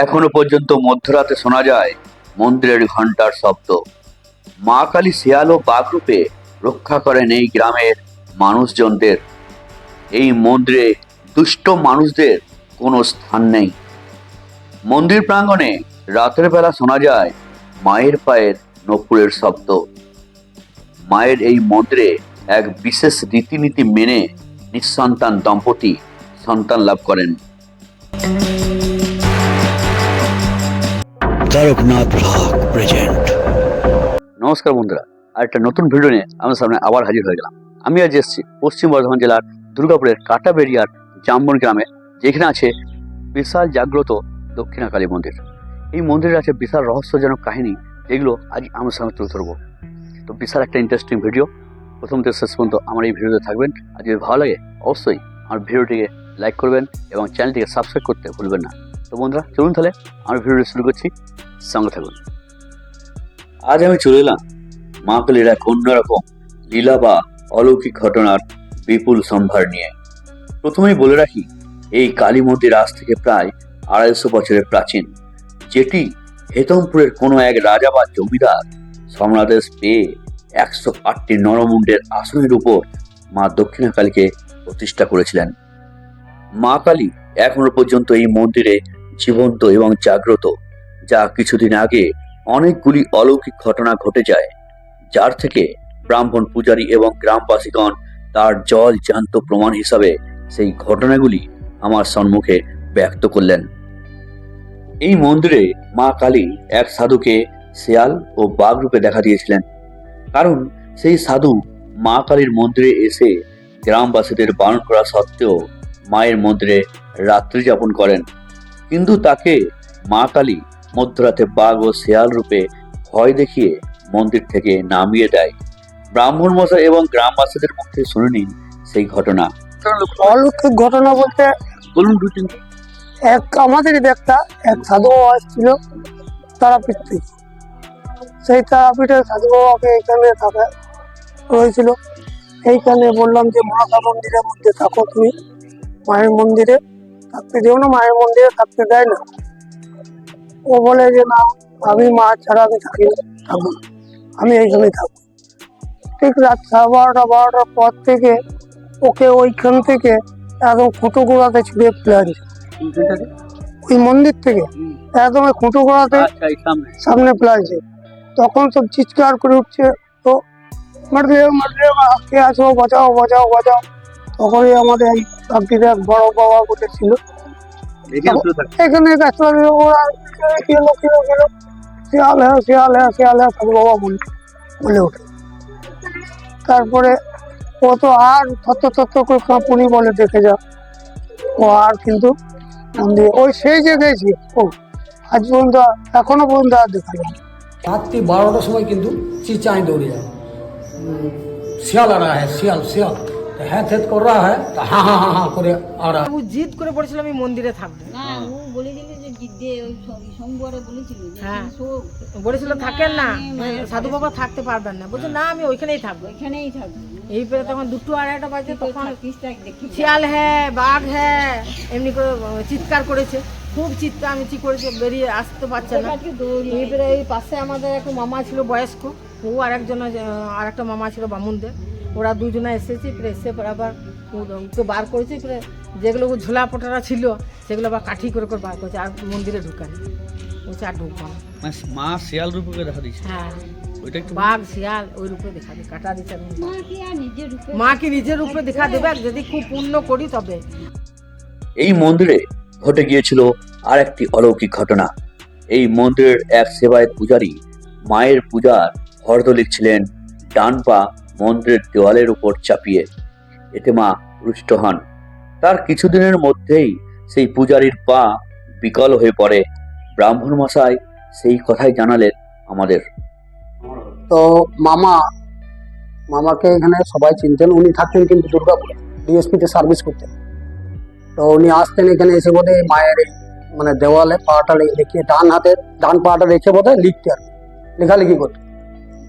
এখনও পর্যন্ত মধ্যরাতে শোনা যায় মন্দিরের ঘণ্টার শব্দ। মা কালী শিয়াল ও বাঘ রূপে রক্ষা করেন এই গ্রামের মানুষজনদের। এই মন্দিরে দুষ্ট মানুষদের কোনো স্থান নেই। মন্দির প্রাঙ্গণে রাতের বেলা শোনা যায় মায়ের পায়ের নপুরের শব্দ। মায়ের এই মন্দিরে এক বিশেষ রীতিনীতি মেনে নিঃসন্তান দম্পতি সন্তান লাভ করেন। তারকনাথ প্রেজেন্ট নমস্কার বন্ধুরা আর একটা নতুন ভিডিও নিয়ে আমার সামনে আবার হাজির হয়ে গেলাম। আমি আজ এসেছি পশ্চিম বর্ধমান জেলার দুর্গাপুরের কাটাবেরিয়ার জামবন গ্রামে যেখানে আছে বিশাল জাগ্রত দক্ষিণা কালী মন্দির। এই মন্দিরে আছে বিশাল রহস্যজনক কাহিনী, যেগুলো আজ আমার সামনে তুলে ধরবো। তো বিশাল একটা ইন্টারেস্টিং ভিডিও প্রথম থেকে শেষ পর্যন্ত আমার এই ভিডিওতে থাকবেন। আর যদি ভালো লাগে, অবশ্যই আমার ভিডিওটিকে লাইক করবেন এবং চ্যানেলটিকে সাবস্ক্রাইব করতে ভুলবেন না। তো বন্ধুরা, চলুন তাহলে আমার ভিডিওটি শুরু করছি। সঙ্গে থাকুন। আজ আমি চলে এলাম মা কালীর এক অন্যরকম লীলা বা অলৌকিক ঘটনার বিপুল সম্ভার নিয়ে। প্রথমেই বলে রাখি, এই কালী মন্দির আজ থেকে প্রায় আড়াইশো বছরের প্রাচীন, যেটি হেতমপুরের কোনো এক রাজা বা জমিদার সম্রাদেশ পেয়ে একশো আটটি নরমুণ্ডের আসনের উপর মা দক্ষিণা কালীকে প্রতিষ্ঠা করেছিলেন। মা কালী এখনও পর্যন্ত এই মন্দিরে জীবন্ত এবং জাগ্রত, যা কিছুদিন আগে অনেকগুলি অলৌকিক ঘটনা ঘটে যায়, যার থেকে ব্রাহ্মণ পূজারী এবং গ্রামবাসীগণ তার জল জ্যান্ত প্রমাণ হিসাবে সেই ঘটনাগুলি আমার সম্মুখে ব্যক্ত করলেন। এই মন্দিরে মা কালী এক সাধুকে শেয়াল ও বাঘ রূপে দেখা দিয়েছিলেন, কারণ সেই সাধু মা কালীর মন্দিরে এসে গ্রামবাসীদের বারণ করা সত্ত্বেও মায়ের মন্দিরে রাত্রি যাপন করেন। কিন্তু তাকে মা কালী মধ্যরাতে বাঘ ও শেয়াল রূপে ভয় দেখিয়ে মন্দির থেকে নামিয়ে দেয়। ব্রাহ্মণ মশাই এবং গ্রামবাসীদের মধ্যে শুনে নিন সেই ঘটনা। অলৌকিক ঘটনা বলতে বলুন দু তিনটে। এক আমাদেরই একটা এক সাধু বাবা এসেছিল তারাপীঠ থেকে সেই তারাপীঠের সাধু বাবাকে এখানে থাকা হয়েছিল এইখানে বললাম যে মনসা মন্দিরের মধ্যে থাকো তুমি মায়ের মন্দিরে। থাকতে দিও না মায়ের মন্দিরে থাকতে দেয় না। ও বলে যে না আমি মা ছাড়া আমি থাকি থাকব আমি এইখানেই থাকব। ঠিক রাত সাড়ে বারোটা বারোটার পর থেকে ওকে ওইখান থেকে একদম খুঁটো গোড়াতে ছুড়ে প্ল্যান ওই মন্দির থেকে একদম ওই খুঁটো গোড়াতে আচ্ছা সামনে। প্লাজে তখন সব চিৎকার করে উঠছে তো মারলে মারলে কে আছো? বাঁচাও বাঁচাও বাঁচাও। তখনই আমাদের এই বড় বাবা উঠেছিল এখানে ওরা শিয়াল হ্যাঁ শিয়াল হ্যাঁ শিয়াল হ্যাঁ বাবা বলে বলে ওঠে। তারপরে ও তো আর করে কাঁপুনি বলে দেখে যা। ও আর কিন্তু ওই সেই জায়গায় ও আজ পর্যন্ত এখনও পর্যন্ত আর দেখা যায় রাত্রি বারোটার সময় কিন্তু চিচাই দৌড়ে যায়। শিয়াল আর শিয়াল শিয়াল। মন্দিরে থাকব হ্যাঁ।, হ্যাঁ। না। হ্যাঁ, সাধু বাবা থাকতে পারবেন না। বলছে না আমি ওইখানেই থাকব। এই পরে তখন দুটো আড়াইটা বাজে তখন শিয়াল হ্যাঁ বাঘ হ্যাঁ এমনি করে চিৎকার করেছে। খুব চিৎকার আমি চি করেছে বেরিয়ে আসতে পারছে না। এইবারে এই পাশে আমাদের একটা মামা ছিল বয়স্ক। ও আর একজন আর একটা মামা ছিল বামুনদের। ওরা দুজনে এসেছে পরে এসে পরে আবার বার করেছি পরে যেগুলো ঝোলা পটারা ছিল সেগুলো আবার কাঠি করে করে বার করেছে আর মন্দিরে ঢুকানি বলছে আর ঢুকবো না মা শিয়াল রূপে দেখা দিচ্ছে হ্যাঁ। ওইটা একটু বাঘ শিয়াল ওই রূপে দেখা দিবে কাটা দিচ্ছে মা কি নিজের রূপে মা কি নিজের রূপে দেখা দেবে? যদি খুব পূর্ণ করি তবে। এই মন্দিরে ঘটে গিয়েছিল আর একটি অলৌকিক ঘটনা। এই মন্দিরের এক সেবায়ত পূজারী মায়ের পূজার হরদ লিখছিলেন ডান পা মন্দিরের দেওয়ালের উপর চাপিয়ে এতে মা রুষ্ট হন। তার কিছুদিনের মধ্যেই সেই পূজারীর পা বিকল হয়ে পড়ে। ব্রাহ্মণ মশাই সেই কথাই জানালেন আমাদের। তো মামা, মামাকে এখানে সবাই চিনতেন, উনি থাকতেন কিন্তু দুর্গাপুরে, ডিএসপিতে সার্ভিস করতেন। তো উনি আসতেন এখানে এসে বোধ মায়ের মানে দেওয়ালে পাটা রেখে ডান হাতে, ডান পাটা রেখে বোধ লিখতে আর লেখালেখি করতে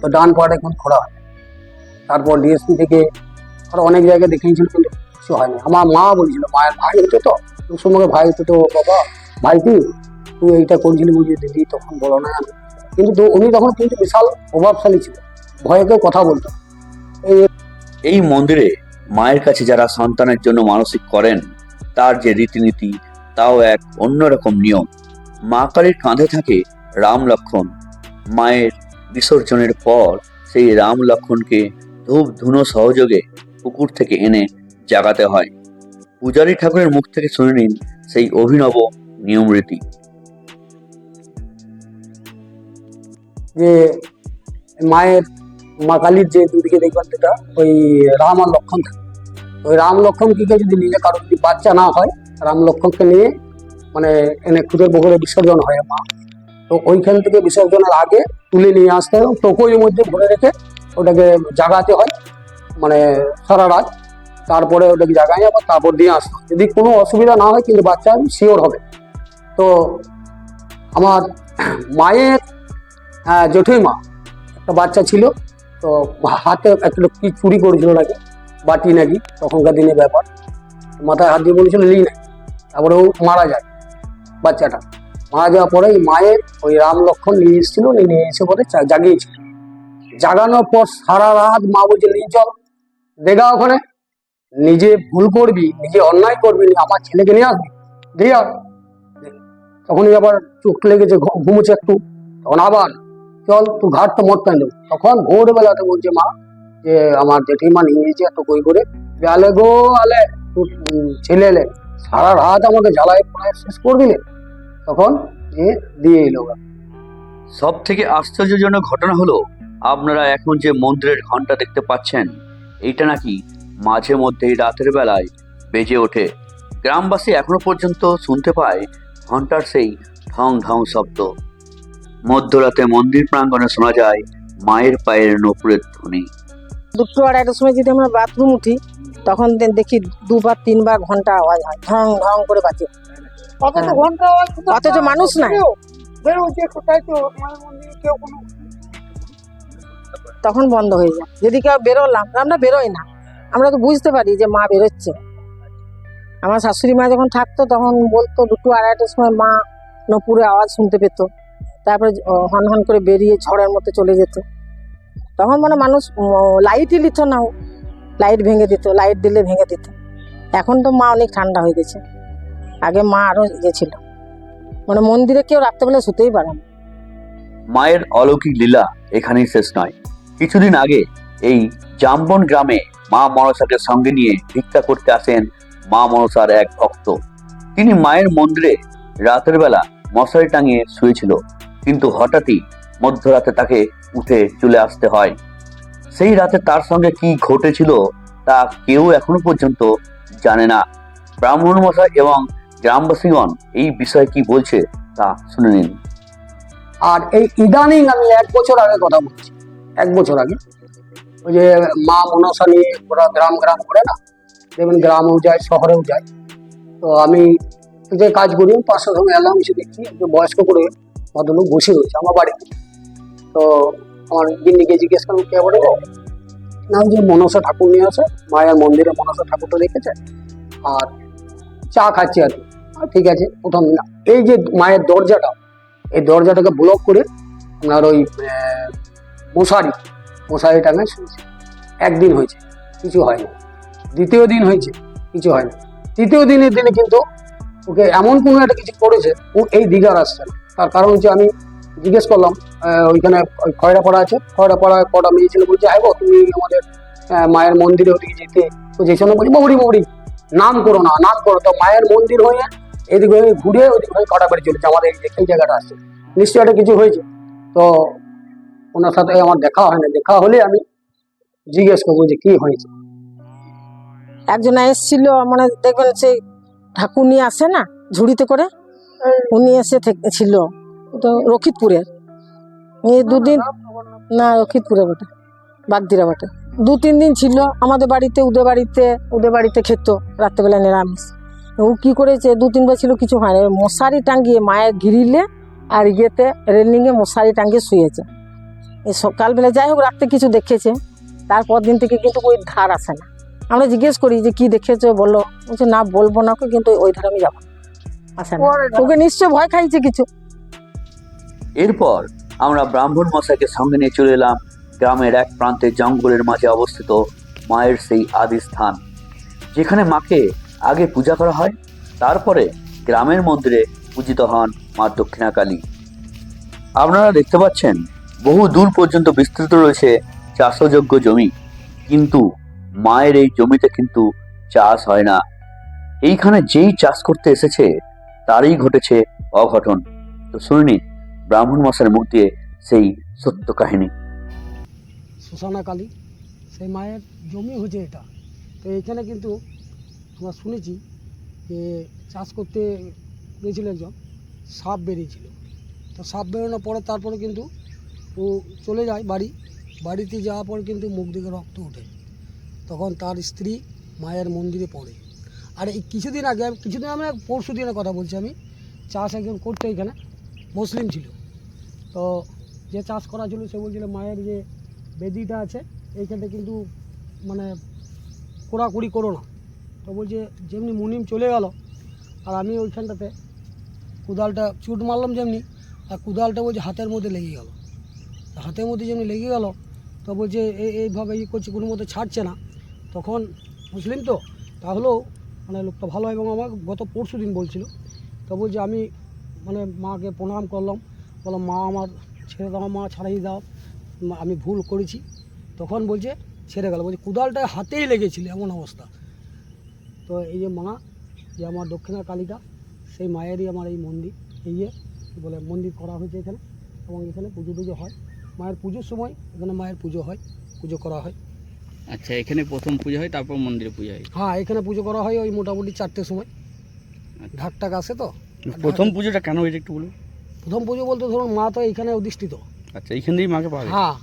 তো ডান পাটা এখন খোলা হয়। তারপর ডিএসপি থেকে আর অনেক জায়গায় দেখিয়েছিল কিন্তু কিছু হয়নি। আমার মা বলছিল, মায়ের ভাই হতো তো? ওই সময় ভাই হতো তো, বাবা ভাই কি তুই এইটা করছিলি বুঝি দিদি তখন বলো না কিন্তু উনি তখন কিন্তু বিশাল প্রভাবশালী ছিল, ভয়ে কেউ কথা বলতো। এই মন্দিরে মায়ের কাছে যারা সন্তানের জন্য মানসিক করেন, তার যে রীতিনীতি, তাও এক অন্যরকম নিয়ম। মা কালীর কাঁধে থাকে রাম লক্ষণ। মায়ের বিসর্জনের পর সেই রাম লক্ষণকে ধূপ ধুনো সহযোগে পুকুর থেকে এনে জাগাতে হয়। পূজারী ঠাকুরের মুখ থেকে শুনে নিন সেই অভিনব নিয়ম রীতি যে মায়ের, মা কালীর যে দুদিকে দেখবেন যেটা, ওই রাম আর লক্ষণ ওই রাম লক্ষণকে যদি নিজে কারও যদি বাচ্চা না হয়, রাম লক্ষণকে নিয়ে মানে এনে খুদের পুকুরে বিসর্জন হয় মা। তো ওইখান থেকে বিসর্জনের আগে তুলে নিয়ে আসতে হয় টোকোর মধ্যে ভরে রেখে ওটাকে জাগাতে হয় মানে সারা রাত। তারপরে ওটাকে জাগাই আবার তারপর দিয়ে আসতে। যদি কোনো অসুবিধা না হয় কিন্তু বাচ্চা শিওর হবে। তো আমার মায়ের হ্যাঁ জেঠুই মা একটা বাচ্চা ছিল, তো হাতে একটা লোক কি চুরি করেছিল নাকি, বাটি নাকি, তখনকার দিনের ব্যাপার। মাথায় হাত দিয়ে বলেছিল, লি নাই তারপরে ও মারা যায়, বাচ্চাটা। মারা যাওয়ার পরে মায়ের ওই রাম লক্ষণ নিয়ে এসেছিল, নিয়ে এসে পরে জাগিয়েছিল। জাগানোর পর সারা রাত মা বলছে, নিয়ে চল, দেখা ওখানে। নিজে ভুল করবি, নিজে অন্যায় করবি আমার ছেলেকে নিয়ে আসবি, দিয়ে। তখনই আবার চোখ লেগেছে ঘুমোচ্ছে একটু। তখন আবার, চল তুই ঘাট তো মরতে নেই তখন ভোরবেলাতে বলছে মা যে, আমার জেঠিমা নিয়ে গেছে এত কই করে? আলে গো, আলে, তোর ছেলে এলে, সারা রাত আমাকে জ্বালায় প্রায় শেষ করে দিলে তখন দিয়ে এলো সব থেকে আশ্চর্যজনক ঘটনা হলো আপনারা এখন যে মন্দিরের ঘণ্টা দেখতে পাচ্ছেন এইটা নাকি মাঝে মধ্যেই রাতের বেলায় বেজে ওঠে। গ্রামবাসী এখনও পর্যন্ত শুনতে পায় ঘণ্টার সেই ঢং ঢং শব্দ। মধ্যরাতে মন্দির প্রাঙ্গণে শোনা যায় মায়ের পায়ের নপুরের ধ্বনি। দুটো আড়াইটার সময় যদি আমরা বাথরুম উঠি তখন দেখি দুবার তিনবার ঘণ্টা আওয়াজ হয় ঢং ঢং করে বাজে। অথচ হ্যাঁ। ঘণ্টা আওয়াজ অথচ মানুষ না কোথায় তো কেউ কোনো তখন বন্ধ হয়ে যায়। যদি কেউ বেরোলাম আমরা বেরোই না। আমরা তো বুঝতে পারি যে মা বেরোচ্ছে। আমার শাশুড়ি মা যখন থাকতো, তখন বলতো, দুটো আড়াইটার সময় মা নপুরে আওয়াজ শুনতে পেত। তারপরে হন হন করে বেরিয়ে ঝড়ের মতো চলে যেত। তখন মানে মানুষ লাইটই নিত না লাইট ভেঙে দিত লাইট দিলে ভেঙে দিত। এখন তো মা অনেক ঠান্ডা হয়ে গেছে। আগে মা আরও ইয়ে ছিল। মানে মন্দিরে কেউ রাত্রেবেলা শুতেই পারে না। মায়ের অলৌকিক লীলা এখানেই শেষ নয়। কিছুদিন আগে এই জাম্বন গ্রামে মা মনসাকে সঙ্গে নিয়ে ভিক্ষা করতে আসেন মা মনসার এক ভক্ত। তিনি মায়ের মন্দিরে রাতের বেলা মশারি টাঙিয়ে শুয়েছিল, কিন্তু হঠাৎই মধ্যরাতে তাকে উঠে চলে আসতে হয়। সেই রাতে তার সঙ্গে কি ঘটেছিল তা কেউ এখনও পর্যন্ত জানে না। ব্রাহ্মণ মশাই এবং গ্রামবাসীগণ এই বিষয়ে কি বলছে তা শুনে নিন। আর এই ইদানিং আমি এক বছর আগে কথা বলছি। এক বছর আগে। ওই যে মা মনসা নিয়ে ওরা গ্রাম গ্রাম করে না, যেমন গ্রামেও যায়, শহরেও যায়। তো আমি যে কাজ করি পাঁচশো সঙ্গে এলাম, এসে দেখছি একজন বয়স্ক করে ভদ্রলোক বসে রয়েছে আমার বাড়িতে। তো আমার গিন্নিকে জিজ্ঞেস করলাম, কে বলে না যে মনসা ঠাকুর নিয়ে আসে, মায়ের মন্দিরে মনসা ঠাকুরটা দেখেছে, আর চা খাচ্ছি আর কি। ঠিক আছে, প্রথম এই যে মায়ের দরজাটা, এই দরজাটাকে ব্লক করে, আপনার ওই মশারি। মশারি টাঙায় শুয়েছে। একদিন হয়েছে কিছু হয়নি। দ্বিতীয় দিন হয়েছে কিছু হয়নি। তৃতীয় দিনের দিনে কিন্তু ওকে এমন কোনো একটা কিছু করেছে ও এই দিঘার আসছে তার কারণ হচ্ছে আমি জিজ্ঞেস করলাম ওইখানে ওই খয়রাপাড়া আছে। খয়রাপাড়ায় কটা মেয়ে ছিল বলছে গো, তুমি আমাদের মায়ের মন্দিরে ওদিকে যেতে তো যে সময় বলছি মৌরি মৌরি নাম করো না নাম করো। তো মায়ের মন্দির হয়ে এদিকে ঘুরে ওদিকে কটা বেড়ে চলেছে আমাদের এই জায়গাটা আসছে। নিশ্চয়ই একটা কিছু হয়েছে। তো ওনার সাথে আমার দেখা হয় না। দেখা হলে আমি জিজ্ঞেস করব যে কি হয়েছে। একজন এসেছিল মানে দেখবেন সেই ঠাকুর নিয়ে আসে না ঝুড়িতে করে? উনি এসে ছিল। তো রক্ষিতপুরের দুদিন না রক্ষিতপুরে বটে। বাগদিরা বটে। দু তিন দিন ছিল আমাদের বাড়িতে উদে বাড়িতে উদে বাড়িতে খেত রাত্রেবেলা নিরামিষ। ও কি করেছে দু তিনবার ছিল কিছু হয় মশারি টাঙ্গিয়ে মায়ের ঘিরিলে আর ইয়েতে রেলিংয়ে মশারি টাঙ্গিয়ে শুয়েছে। সকালবেলা যাই হোক রাত্রে কিছু দেখেছে। তারপর দিন থেকে কিন্তু ওই ধার আসে না। আমরা জিজ্ঞেস করি যে কি দেখেছ? বলো বলছে না বলব না কিন্তু ওই ধারে আমি যাব। আসে না। ওকে নিশ্চয় ভয় খাইছে কিছু। এরপর আমরা ব্রাহ্মণ মশাইকে সঙ্গে নিয়ে চলে এলাম। গ্রামের এক প্রান্তে জঙ্গলের মাঝে অবস্থিত মায়ের সেই আদি স্থান। যেখানে মাকে আগে পূজা করা হয় তারপরে গ্রামের মন্দিরে পূজিত হন মা দক্ষিণাকালী। আপনারা দেখতে পাচ্ছেন বহু দূর পর্যন্ত বিস্তৃত রয়েছে চাষযোগ্য জমি। কিন্তু মায়ের এই জমিতে কিন্তু চাষ হয় না। এইখানে যেই চাষ করতে এসেছে, তারই ঘটেছে অঘটন। তো শুনিনি ব্রাহ্মণ মশার মুখ দিয়ে সেই সত্য কাহিনী। সুসানা কালী, সেই মায়ের জমি হচ্ছে এটা। তো এখানে কিন্তু আমরা শুনেছি যে চাষ করতে গিয়েছিল একজন, সাপ বেরিয়েছিল। তো সাপ বেরোনোর পরে তারপরে কিন্তু ও চলে যায় বাড়ি। বাড়িতে যাওয়ার পর কিন্তু মুখ দিকে রক্ত ওঠে। তখন তার স্ত্রী মায়ের মন্দিরে পড়ে। আর এই কিছুদিন আগে, কিছুদিন আমরা পরশু দিনের কথা বলছি আমি, চাষ একজন করতো এখানে, মুসলিম ছিল। তো যে চাষ করা ছিল, সে বলছিল মায়ের যে বেদিটা আছে, এইখানটা কিন্তু মানে কোড়াকুড়ি করো না। তো বলছে, যেমনি মুনিম চলে গেল, আর আমি ওইখানটাতে কুদালটা চুট মারলাম যেমনি, আর কুদালটা বলছে হাতের মধ্যে লেগে গেল। হাতের মধ্যে যেমনি লেগে গেল, তো বলছে এই এইভাবে ই করছে, কোনো মতো ছাড়ছে না। তখন মুসলিম তো? তাহলেও মানে লোকটা ভালো এবং আমার গত পরশু দিন বলছিল। তো বলছে, আমি মানে মাকে প্রণাম করলাম। বললাম, মা আমার ছেড়ে দাও, মা ছাড়াই দাও। আমি ভুল করেছি। তখন বলছে, ছেড়ে গেল। বলছে, কুদালটা হাতেই লেগেছিল এমন অবস্থা। তো এই যে মা, যে আমার দক্ষিণা কালিকা সেই মায়েরই আমার এই মন্দির, এই যে বলে মন্দির করা হয়েছে এখানে এবং এখানে পুজো টুজো হয়। মায়ের পুজোর সময় এখানে মায়ের পুজো হয় পুজো করা হয়। আচ্ছা এখানে প্রথম পুজো হয় তারপর মন্দিরে পুজো হয়? হ্যাঁ এখানে পুজো করা হয় ওই মোটামুটি চারটের সময়। ঢাক টাক আসে তো? প্রথম পুজোটা কেন হয়েছে একটু বলুন? প্রথম পুজো বলতে ধরুন মা তো এইখানে অধিষ্ঠিত। আচ্ছা এইখান থেকেই মাকে পাওয়া যায় হ্যাঁ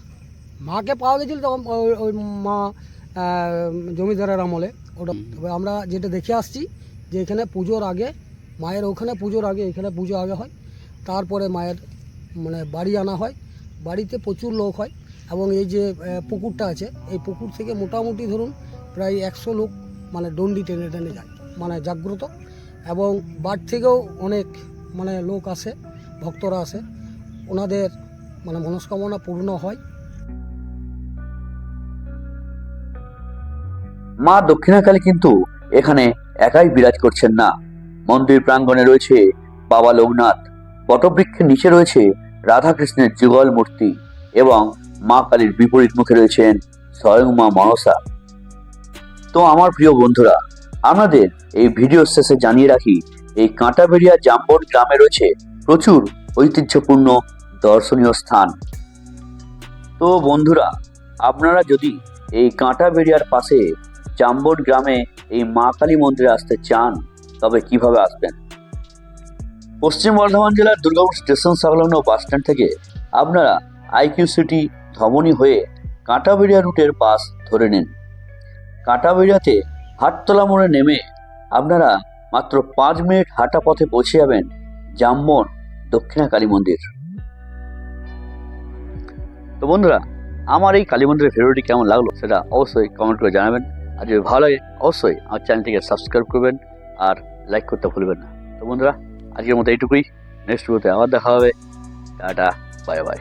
মাকে পাওয়া গেছিল তখন ওই- ওই মা জমিদারের আমলে। ওটা তবে আমরা যেটা দেখে আসছি যে এখানে পুজোর আগে মায়ের ওখানে পুজোর আগে এখানে পুজো আগে হয়। তারপরে মায়ের মানে বাড়ি আনা হয়। বাড়িতে প্রচুর লোক হয় এবং এই যে পুকুরটা আছে, এই পুকুর থেকে মোটামুটি ধরুন প্রায় একশো লোক মানে দণ্ডি টেনে টেনে যায় মানে জাগ্রত এবং বাড়ি থেকেও অনেক মানে লোক আসে, ভক্তরা আসে। ওনাদের মানে মনস্কামনা পূর্ণ হয়। মা দক্ষিণাকালী কিন্তু এখানে একাই বিরাজ করছেন না। মন্দির প্রাঙ্গণে রয়েছে বাবা লোকনাথ বটবৃক্ষের নিচে রয়েছে রাধাকৃষ্ণের যুগল মূর্তি এবং মা কালীর বিপরীত মুখে রয়েছেন স্বয়ং মা মনসা। তো আমার প্রিয় বন্ধুরা, আমাদের এই ভিডিও শেষে জানিয়ে রাখি, এই কাঁটাবেড়িয়া জাম্বন গ্রামে রয়েছে প্রচুর ঐতিহ্যপূর্ণ দর্শনীয় স্থান। তো বন্ধুরা, আপনারা যদি এই কাঁটাবেড়িয়ার পাশে জাম্বন গ্রামে এই মা কালী মন্দিরে আসতে চান, তবে কীভাবে আসবেন? পশ্চিম বর্ধমান জেলার দুর্গাপুর স্টেশন সংলগ্ন বাস স্ট্যান্ড থেকে আপনারা আইকিউ সিটি ধমনী হয়ে কাঁটাবেড়িয়া রুটের বাস ধরে নিন। কাঁটাবেড়িয়াতে হাটতলা মোড়ে নেমে আপনারা মাত্র পাঁচ মিনিট হাঁটা পথে পৌঁছে যাবেন জাম্বন দক্ষিণা কালী মন্দির। তো বন্ধুরা, আমার এই কালী মন্দিরের ভিডিওটি কেমন লাগল সেটা অবশ্যই কমেন্ট করে জানাবেন। আর যদি ভালো লাগে, অবশ্যই আমার চ্যানেলটিকে সাবস্ক্রাইব করবেন আর লাইক করতে ভুলবেন না। তো বন্ধুরা আজকের মতো এইটুকুই। নেক্সট ভিডিওতে আবার দেখা হবে। Tata bye bye